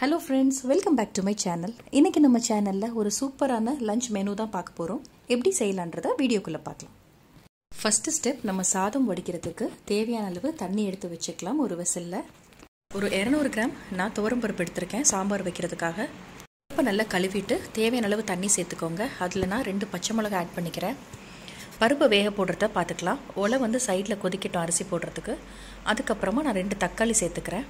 Hello friends welcome back to my channel இன்றைக்கி நம்ம சேனலில் ஒரு சூப்பரான லஞ்ச் மெனு தான் பார்க்க போகிறோம் எப்படி செய்யலான்றதை வீடியோக்குள்ளே பார்க்கலாம். ஃபஸ்ட்டு ஸ்டெப் நம்ம சாதம் வடிக்கிறதுக்கு தேவையான அளவு தண்ணி எடுத்து வச்சுக்கலாம் ஒரு வெசலில் ஒரு இரநூறு கிராம் நான் துவரம்பருப்பு எடுத்திருக்கேன் சாம்பார் வைக்கிறதுக்காக. இப்போ நல்லா கழுவிட்டு தேவையான அளவு தண்ணி சேர்த்துக்கோங்க. அதில் நான் ரெண்டு பச்சை மிளகாய் ஆட் பண்ணிக்கிறேன். பருப்பை வேக போடுறத பார்த்துக்கலாம். ஒலை வந்து சைடில் கொதிக்கட்டும் அரிசி போடுறதுக்கு. அதுக்கப்புறமா நான் ரெண்டு தக்காளி சேர்த்துக்கிறேன்.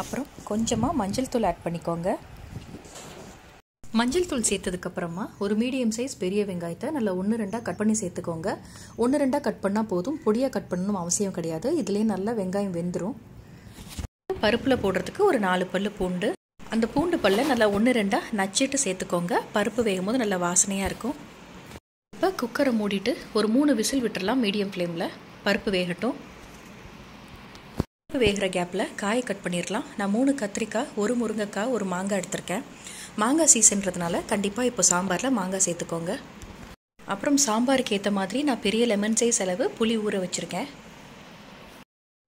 அப்புறம் கொஞ்சமாக மஞ்சள் தூள் ஆட் பண்ணிக்கோங்க. மஞ்சள் தூள் சேர்த்ததுக்கப்புறமா ஒரு மீடியம் சைஸ் பெரிய வெங்காயத்தை நல்லா ஒன்று ரெண்டாக கட் பண்ணி சேர்த்துக்கோங்க. ஒன்று ரெண்டாக கட் பண்ணால் போதும். பொடியாக கட் பண்ணணும் அவசியம் கிடையாது. இதுலேயே நல்லா வெங்காயம் வெந்துடும் பருப்பில் போடுறதுக்கு ஒரு நாலு பல் பூண்டு. அந்த பூண்டு பல்ல நல்லா ஒன்று ரெண்டாக நச்சிட்டு சேர்த்துக்கோங்க. பருப்பு வேகும் போது நல்லா வாசனையாக இருக்கும். இப்போ குக்கரை மூடிட்டு ஒரு மூணு விசில் விட்டுடலாம் மீடியம் ஃப்ளேமில் பருப்பு வேகட்டும். வேகிற கேப்பில் காயை கட் பண்ணிடலாம் நான் மூணு கத்திரிக்காய் ஒரு முருங்கைக்காய் ஒரு மாங்காய் எடுத்திருக்கேன். மாங்காய் சீசன்றதுனால கண்டிப்பாக இப்போ சாம்பாரில் மாங்காய் சேர்த்துக்கோங்க. அப்புறம் சாம்பாருக்கு ஏற்ற மாதிரி நான் பெரிய லெமன் சைஸ் அளவு புளி ஊற வச்சுருக்கேன்.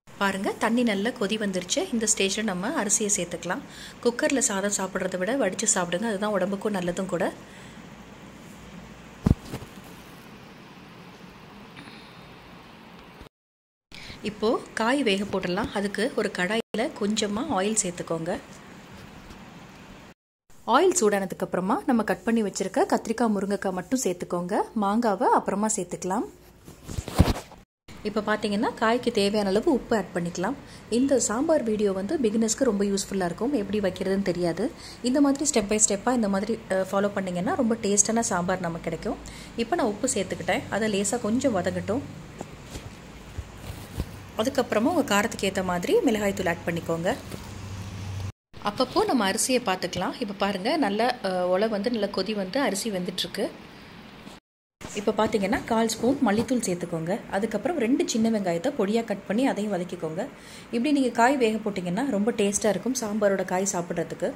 பாருங்கள் தண்ணி நல்லா கொதி வந்துருச்சு. இந்த ஸ்டேஜில் நம்ம அரிசியை சேர்த்துக்கலாம். குக்கரில் சாதம் சாப்பிட்றத விட வடித்து சாப்பிடுங்க. அதுதான் உடம்புக்கும் நல்லதும் கூட. இப்போது காய் வேக போட்டுடலாம். அதுக்கு ஒரு கடாயில் கொஞ்சமாக ஆயில் சேர்த்துக்கோங்க. ஆயில் சூடானதுக்கப்புறமா நம்ம கட் பண்ணி வச்சுருக்க கத்திரிக்காய் முருங்கைக்காய் மட்டும் சேர்த்துக்கோங்க. மாங்காவை அப்புறமா சேர்த்துக்கலாம். இப்போ பார்த்தீங்கன்னா காய்க்கு தேவையான அளவு உப்பு ஆட் பண்ணிக்கலாம். இந்த சாம்பார் வீடியோ வந்து பிகினர்ஸ்க்கு ரொம்ப யூஸ்ஃபுல்லாக இருக்கும். எப்படி வைக்கிறதுன்னு தெரியாது. இந்த மாதிரி ஸ்டெப் பை ஸ்டெப்பாக இந்த மாதிரி ஃபாலோ பண்ணிங்கன்னா ரொம்ப டேஸ்டான சாம்பார் நமக்கு கிடைக்கும். இப்போ நான் உப்பு சேர்த்துக்கிட்டேன். அதை லேசாக கொஞ்சம் வதங்கட்டும். அதுக்கப்புறமா உங்கள் காரத்துக்கு ஏற்ற மாதிரி மிளகாய்த்தூள் ஆட் பண்ணிக்கோங்க. அப்பப்போ நம்ம அரிசியை பார்த்துக்கலாம். இப்போ பாருங்கள் நல்லா ஒலை வந்து நல்லா கொதி வந்து அரிசி வெந்துட்டுருக்கு. இப்போ பார்த்தீங்கன்னா கால் ஸ்பூன் மல்லித்தூள் சேர்த்துக்கோங்க. அதுக்கப்புறம் ரெண்டு சின்ன வெங்காயத்தை பொடியாக கட் பண்ணி அதையும் வதக்கிக்கோங்க. இப்படி நீங்கள் காய் வேக போட்டிங்கன்னா ரொம்ப டேஸ்ட்டாக இருக்கும் சாம்பாரோட காய் சாப்பிட்றதுக்கு.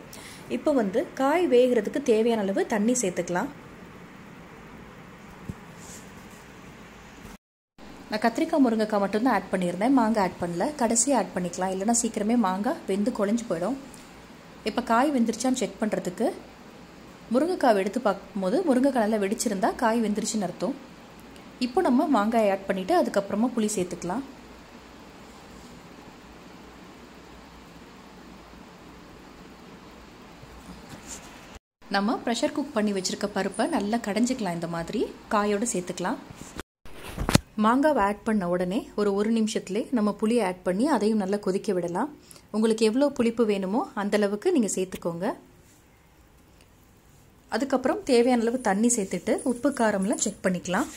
இப்போ வந்து காய் வேகிறதுக்கு தேவையான அளவு தண்ணி சேர்த்துக்கலாம். நான் கத்திரிக்காய் முருங்கைக்காய் மட்டும்தான் ஆட் பண்ணியிருந்தேன். மாங்காய் ஆட் பண்ணல. கடைசியாக ஆட் பண்ணிக்கலாம். இல்லைனா சீக்கிரமே மாங்காய் வெந்து குழஞ்சி போயிடும். இப்போ காய் வெந்துருச்சான்னு செக் பண்ணுறதுக்கு முருங்கைக்காய் எடுத்து பார்க்கும்போது முருங்கைக்காய் நல்லா வெடிச்சிருந்தா காய் வெந்துருச்சுன்னு அர்த்தம். இப்போ நம்ம மாங்காய் ஆட் பண்ணிவிட்டு அதுக்கப்புறமா புளி சேர்த்துக்கலாம். நம்ம ப்ரெஷர் குக் பண்ணி வச்சுருக்க பருப்பை நல்லா கடைஞ்சிக்கலாம். இந்த மாதிரி காயோடு சேர்த்துக்கலாம். மாங்காவை ஆட் பண்ண உடனே ஒரு ஒரு நிமிஷத்துலேயே நம்ம புளியை ஆட் பண்ணி அதையும் நல்லா கொதிக்க விடலாம். உங்களுக்கு எவ்வளோ புளிப்பு வேணுமோ அந்தளவுக்கு நீங்கள் சேர்த்துக்கோங்க. அதுக்கப்புறம் தேவையான அளவு தண்ணி சேர்த்துட்டு உப்பு காரம்லாம் செக் பண்ணிக்கலாம்.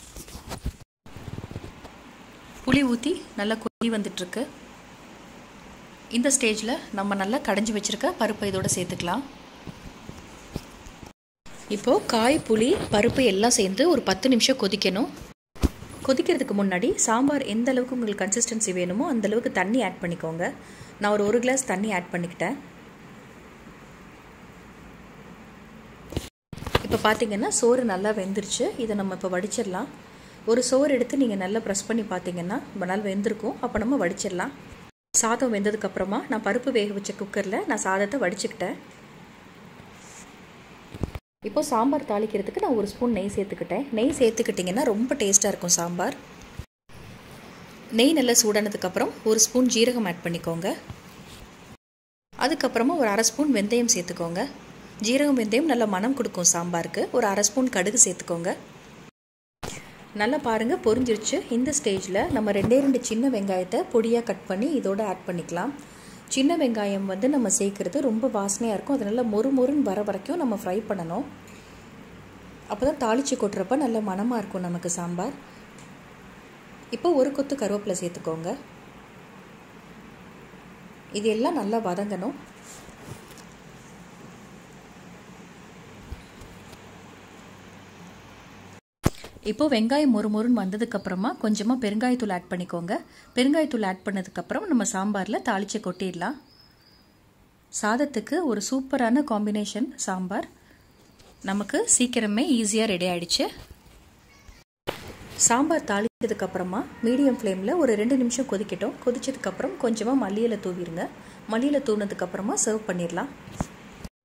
புளி ஊற்றி நல்லா கொதி வந்துட்டுருக்கு. இந்த ஸ்டேஜில் நம்ம நல்லா கடைஞ்சி வச்சுருக்க பருப்பை இதோடு சேர்த்துக்கலாம். இப்போது காய் புளி பருப்பு எல்லாம் சேர்ந்து ஒரு பத்து நிமிஷம் கொதிக்கணும். கொதிக்கிறதுக்கு முன்னாடி சாம்பார் எந்த அளவுக்கு உங்களுக்கு கன்சிஸ்டன்சி வேணுமோ அந்த அளவுக்கு தண்ணி ஆட் பண்ணிக்கோங்க. நான் ஒரு ஒரு கிளாஸ் தண்ணி ஆட் பண்ணிக்கிட்டேன். இப்போ பார்த்தீங்கன்னா சோறு நல்லா வெந்துருச்சு. இதை நம்ம இப்போ வடிச்சிடலாம். ஒரு சோறு எடுத்து நீங்கள் நல்லா ப்ரெஸ் பண்ணி பார்த்தீங்கன்னா ரொம்ப நாள் வெந்திருக்கும். அப்போ நம்ம வடிச்சிடலாம். சாதம் வெந்ததுக்கப்புறமா நான் பருப்பு வேக வச்ச குக்கரில் நான் சாதத்தை வடிச்சுக்கிட்டேன். இப்போ சாம்பார் தாளிக்கிறதுக்கு நான் ஒரு ஸ்பூன் நெய் சேர்த்துக்கிட்டேன். நெய் சேர்த்துக்கிட்டிங்கன்னா ரொம்ப டேஸ்ட்டாக இருக்கும் சாம்பார். நெய் நல்லா சூடானதுக்கப்புறம் ஒரு ஸ்பூன் ஜீரகம் ஆட் பண்ணிக்கோங்க. அதுக்கப்புறமா ஒரு அரை ஸ்பூன் வெந்தயம் சேர்த்துக்கோங்க. ஜீரகம் வெந்தயம் நல்லா மனம் கொடுக்கும் சாம்பாருக்கு. ஒரு அரை ஸ்பூன் கடுகு சேர்த்துக்கோங்க. நல்லா பாருங்கள் பொரிஞ்சிருச்சு. இந்த ஸ்டேஜில் நம்ம ரெண்டே ரெண்டு சின்ன வெங்காயத்தை பொடியாக கட் பண்ணி இதோட ஆட் பண்ணிக்கலாம். சின்ன வெங்காயம் வந்து நம்ம சேர்க்குறது ரொம்ப வாசனையாக இருக்கும். அது நல்லா மொறு மொறுன்னு வர வரைக்கும் நம்ம ஃப்ரை பண்ணணும். அப்போ தான் தாளித்து கொட்டுறப்ப நல்ல மணமாக இருக்கும் நமக்கு சாம்பார். இப்போ ஒரு கொத்து கருவேப்பிலை சேர்த்துக்கோங்க. இது எல்லாம் நல்லா வதங்கணும். இப்போ வெங்காயம் மொறு மொறுன்னு வந்ததுக்கப்புறமா கொஞ்சமாக பெருங்காயத்தூள் ஆட் பண்ணிக்கோங்க. பெருங்காயத்தூள் ஆட் பண்ணதுக்கப்புறம் நம்ம சாம்பாரில் தாளித்து கொட்டிடலாம். சாதத்துக்கு ஒரு சூப்பரான காம்பினேஷன் சாம்பார். நமக்கு சீக்கிரமே ஈஸியாக ரெடி ஆகிடுச்சு சாம்பார் தாளித்ததுக்கப்புறமா மீடியம் ஃப்ளேமில் ஒரு ரெண்டு நிமிஷம் கொதிக்கட்டும். கொதிச்சதுக்கப்புறம் கொஞ்சமாக மல்லியில் தூவிடுங்க. மல்லியில் தூவினதுக்கப்புறமா சர்வ் பண்ணிடலாம்.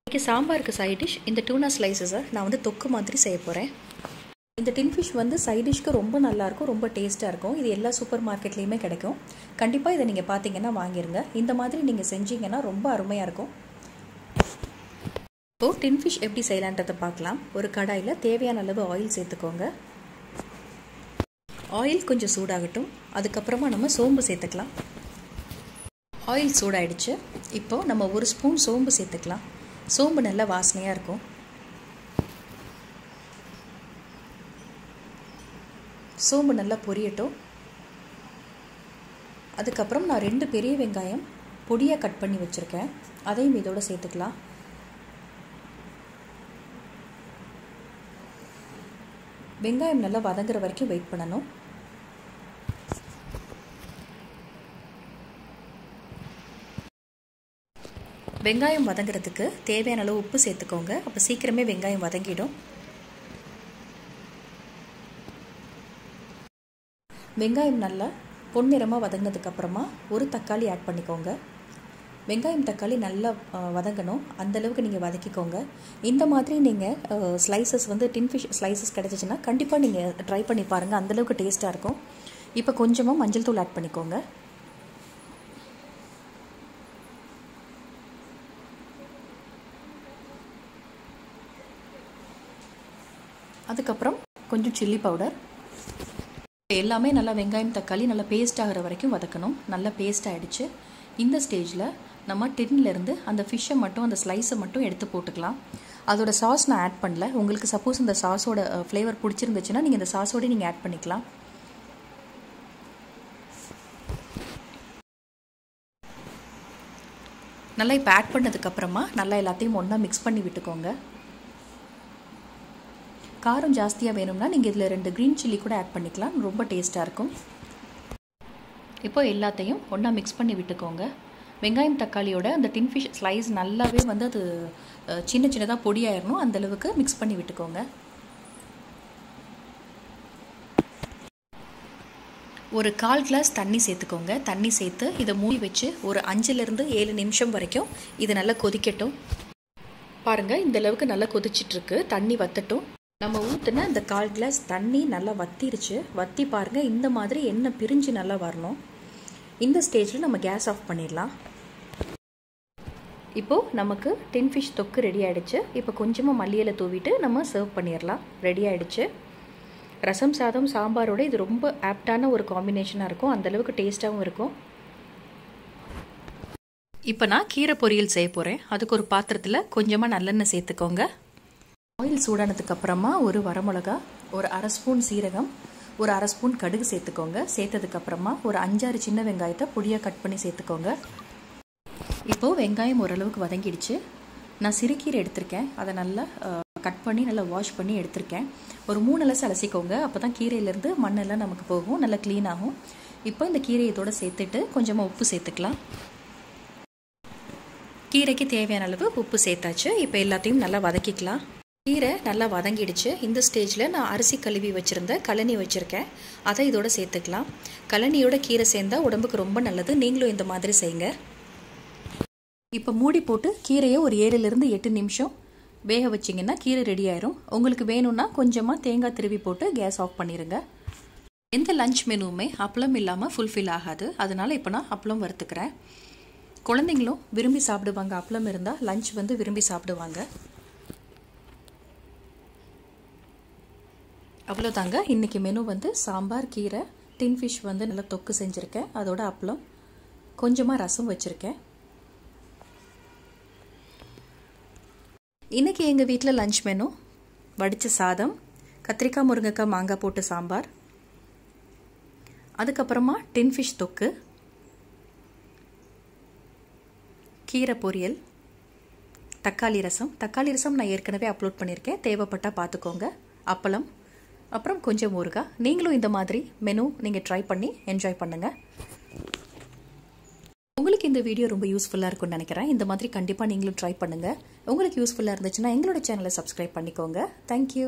இன்றைக்கி சாம்பாருக்கு சைட் டிஷ் இந்த டூனா ஸ்லைசஸை நான் வந்து தொக்கு மாதிரி செய்ய போகிறேன் இந்த டின் ஃபிஷ் வந்து சைட் டிஷ்க்கு ரொம்ப நல்லாயிருக்கும் ரொம்ப டேஸ்ட்டாக இருக்கும். இது எல்லா சூப்பர் மார்க்கெட்லேயுமே கிடைக்கும். கண்டிப்பாக இதை நீங்கள் பார்த்தீங்கன்னா வாங்கிருங்க. இந்த மாதிரி நீங்கள் செஞ்சீங்கன்னா ரொம்ப அருமையாக இருக்கும். இப்போது டின் ஃபிஷ் எப்படி செய்யலான்றதை பார்க்கலாம் ஒரு கடாயில் தேவையான அளவு ஆயில் சேர்த்துக்கோங்க. ஆயில் கொஞ்சம் சூடாகட்டும். அதுக்கப்புறமா நம்ம சோம்பு சேர்த்துக்கலாம். ஆயில் சூடாயிடுச்சு. இப்போது நம்ம ஒரு ஸ்பூன் சோம்பு சேர்த்துக்கலாம். சோம்பு நல்லா வாசனையாக இருக்கும். சோம்பு நல்லா பொரியட்டும். அதுக்கப்புறம் நான் ரெண்டு பெரிய வெங்காயம் பொடியாக கட் பண்ணி வச்சுருக்கேன். அதையும் இதோட சேர்த்துக்கலாம். வெங்காயம் நல்லா வதங்குற வரைக்கும் வெயிட் பண்ணணும். வெங்காயம் வதங்குறதுக்கு தேவையான அளவு உப்பு சேர்த்துக்கோங்க. அப்போ சீக்கிரமே வெங்காயம் வதங்கிடும். வெங்காயம் நல்லா பொன்னிறமாக வதங்கினதுக்கப்புறமா ஒரு தக்காளி ஆட் பண்ணிக்கோங்க. வெங்காயம் தக்காளி நல்லா வதங்கணும். அந்தளவுக்கு நீங்கள் வதக்கிக்கோங்க. இந்த மாதிரி நீங்கள் ஸ்லைசஸ் வந்து டின் ஃபிஷ் ஸ்லைசஸ் கிடச்சிச்சின்னா கண்டிப்பாக நீங்கள் ட்ரை பண்ணி பாருங்கள் அந்தளவுக்கு டேஸ்ட்டாக இருக்கும். இப்போ கொஞ்சமாக மஞ்சள் தூள் ஆட் பண்ணிக்கோங்க. அதுக்கப்புறம் கொஞ்சம் சில்லி பவுடர் எல்லாமே நல்லா வெங்காயம் தக்காளி நல்லா பேஸ்ட் ஆகிற வரைக்கும் வதக்கணும். நல்லா பேஸ்ட் ஆகிடுச்சு இந்த ஸ்டேஜில் நம்ம டின்லேருந்து அந்த ஃபிஷ்ஷை மட்டும் அந்த ஸ்லைஸை மட்டும் எடுத்து போட்டுக்கலாம். அதோட சாஸ் நான் ஆட் பண்ணல. உங்களுக்கு சப்போஸ் இந்த சாஸோட ஃப்ளேவர் பிடிச்சிருந்துச்சுன்னா நீங்கள் இந்த சாஸோடய நீங்கள் ஆட் பண்ணிக்கலாம். நல்லா இப்போ ஆட் பண்ணதுக்கப்புறமா நல்லா எல்லாத்தையும் ஒன்றா மிக்ஸ் பண்ணி விட்டுக்கோங்க. காரம் ஜாஸ்தியாக வேணும்னா நீங்கள் இதில் ரெண்டு க்ரீன் சில்லி கூட ஆட் பண்ணிக்கலாம். ரொம்ப டேஸ்ட்டாக இருக்கும். இப்போ எல்லாத்தையும் ஒன்றா மிக்ஸ் பண்ணி விட்டுக்கோங்க. வெங்காயம் தக்காளியோட அந்த டின் ஃபிஷ் ஸ்லைஸ் நல்லாவே வந்து அது சின்ன சின்னதாக பொடியாயிடணும் அந்தளவுக்கு மிக்ஸ் பண்ணி விட்டுக்கோங்க. ஒரு கால் கிளாஸ் தண்ணி சேர்த்துக்கோங்க. தண்ணி சேர்த்து இதை மூடி வச்சு ஒரு அஞ்சுலேருந்து ஏழு நிமிஷம் வரைக்கும் இது நல்லா கொதிக்கட்டும். பாருங்கள் இந்த அளவுக்கு நல்லா கொதிச்சிட்ருக்கு தண்ணி வத்தட்டும். நம்ம ஊற்றுன இந்த கால் கிளாஸ் தண்ணி நல்லா வத்திருச்சு. வத்தி பாருங்கள் இந்த மாதிரி எண்ணெய் பிரிஞ்சு நல்லா வரணும். இந்த ஸ்டேஜில் நம்ம கேஸ் ஆஃப் பண்ணிடலாம். இப்போது நமக்கு டின் ஃபிஷ் தொக்கு ரெடி ஆகிடுச்சு இப்போ கொஞ்சமாக மல்லியில் தூவிட்டு நம்ம சர்வ் பண்ணிடலாம். ரெடி ஆகிடுச்சு ரசம் சாதம் சாம்பாரோட இது ரொம்ப ஆப்டான ஒரு காம்பினேஷனாக இருக்கும். அந்தளவுக்கு டேஸ்ட்டாகவும் இருக்கும். இப்போ நான் கீரை பொரியல் செய்ய போகிறேன் அதுக்கு ஒரு பாத்திரத்தில் கொஞ்சமாக நல்லெண்ணெய் சேர்த்துக்கோங்க. ஆயில் சூடானதுக்கு அப்புறமா ஒரு வரமிளகா ஒரு அரை ஸ்பூன் சீரகம் ஒரு அரை ஸ்பூன் கடுகு சேர்த்துக்கோங்க. சேர்த்ததுக்கப்புறமா ஒரு அஞ்சாறு சின்ன வெங்காயத்தை பொடியாக கட் பண்ணி சேர்த்துக்கோங்க. இப்போது வெங்காயம் ஓரளவுக்கு வதங்கிடுச்சு. நான் சிறுகீரை எடுத்திருக்கேன். அதை நல்லா கட் பண்ணி நல்லா வாஷ் பண்ணி எடுத்திருக்கேன். ஒரு மூணு அலசு அலசிக்கோங்க. அப்போ தான் கீரையிலேருந்து மண்ணெல்லாம் நமக்கு போகும். நல்லா க்ளீன் ஆகும். இப்போ இந்த கீரையத்தோடு சேர்த்துட்டு கொஞ்சமாக உப்பு சேர்த்துக்கலாம். கீரைக்கு தேவையான அளவு உப்பு சேர்த்தாச்சு. இப்போ எல்லாத்தையும் நல்லா வதக்கிக்கலாம். கீரை நல்லா வதங்கிடுச்சு. இந்த ஸ்டேஜில் நான் அரிசி கழுவி வச்சுருந்த கழனி வச்சுருக்கேன். அதை இதோட சேர்த்துக்கலாம். கழனியோட கீரை சேர்ந்தால் உடம்புக்கு ரொம்ப நல்லது. நீங்களும் இந்த மாதிரி செய்யுங்க. இப்போ மூடி போட்டு கீரையை ஒரு ஏழுலேருந்து எட்டு நிமிஷம் வேக வச்சிங்கன்னா கீரை ரெடி ஆயிரும். உங்களுக்கு வேணும்னா கொஞ்சமாக தேங்காய் திருவி போட்டு கேஸ் ஆஃப் பண்ணிடுங்க எந்த லஞ்ச் மெனுவுமே அப்பளம் இல்லாமல் ஃபுல்ஃபில் ஆகாது. அதனால் இப்போ நான் அப்பளம் வறுத்துக்கிறேன். குழந்தைங்களும் விரும்பி சாப்பிடுவாங்க. அப்பளம் இருந்தால் லஞ்ச் வந்து விரும்பி சாப்பிடுவாங்க. அவ்வளோதாங்க இன்றைக்கி மெனு வந்து சாம்பார் கீரை டின் ஃபிஷ் வந்து நல்லா தொக்கு செஞ்சுருக்கேன். அதோட அப்பளம் கொஞ்சமாக ரசம் வச்சுருக்கேன். இன்றைக்கி எங்கள் வீட்டில் லஞ்ச் மெனு வடித்த சாதம் கத்திரிக்காய் முருங்கைக்காய் மாங்காய் போட்டு சாம்பார். அதுக்கப்புறமா டின் ஃபிஷ் தொக்கு கீரை பொரியல் தக்காளி ரசம். தக்காளி ரசம் நான் ஏற்கனவே அப்லோட் பண்ணியிருக்கேன். தேவைப்பட்டால் பார்த்துக்கோங்க. அப்பளம் அப்புறம் கொஞ்சம் ஊறுகாய் நீங்களும் இந்த மாதிரி மெனு நீங்கள் ட்ரை பண்ணி என்ஜாய் பண்ணுங்கள் உங்களுக்கு இந்த வீடியோ ரொம்ப யூஸ்ஃபுல்லாக இருக்கும்னு நினைக்கிறேன். இந்த மாதிரி கண்டிப்பாக நீங்களும் ட்ரை பண்ணுங்கள் உங்களுக்கு யூஸ்ஃபுல்லாக இருந்துச்சுன்னா எங்களோட சேனலை சப்ஸ்கிரைப் பண்ணிக்கோங்க. தேங்க்யூ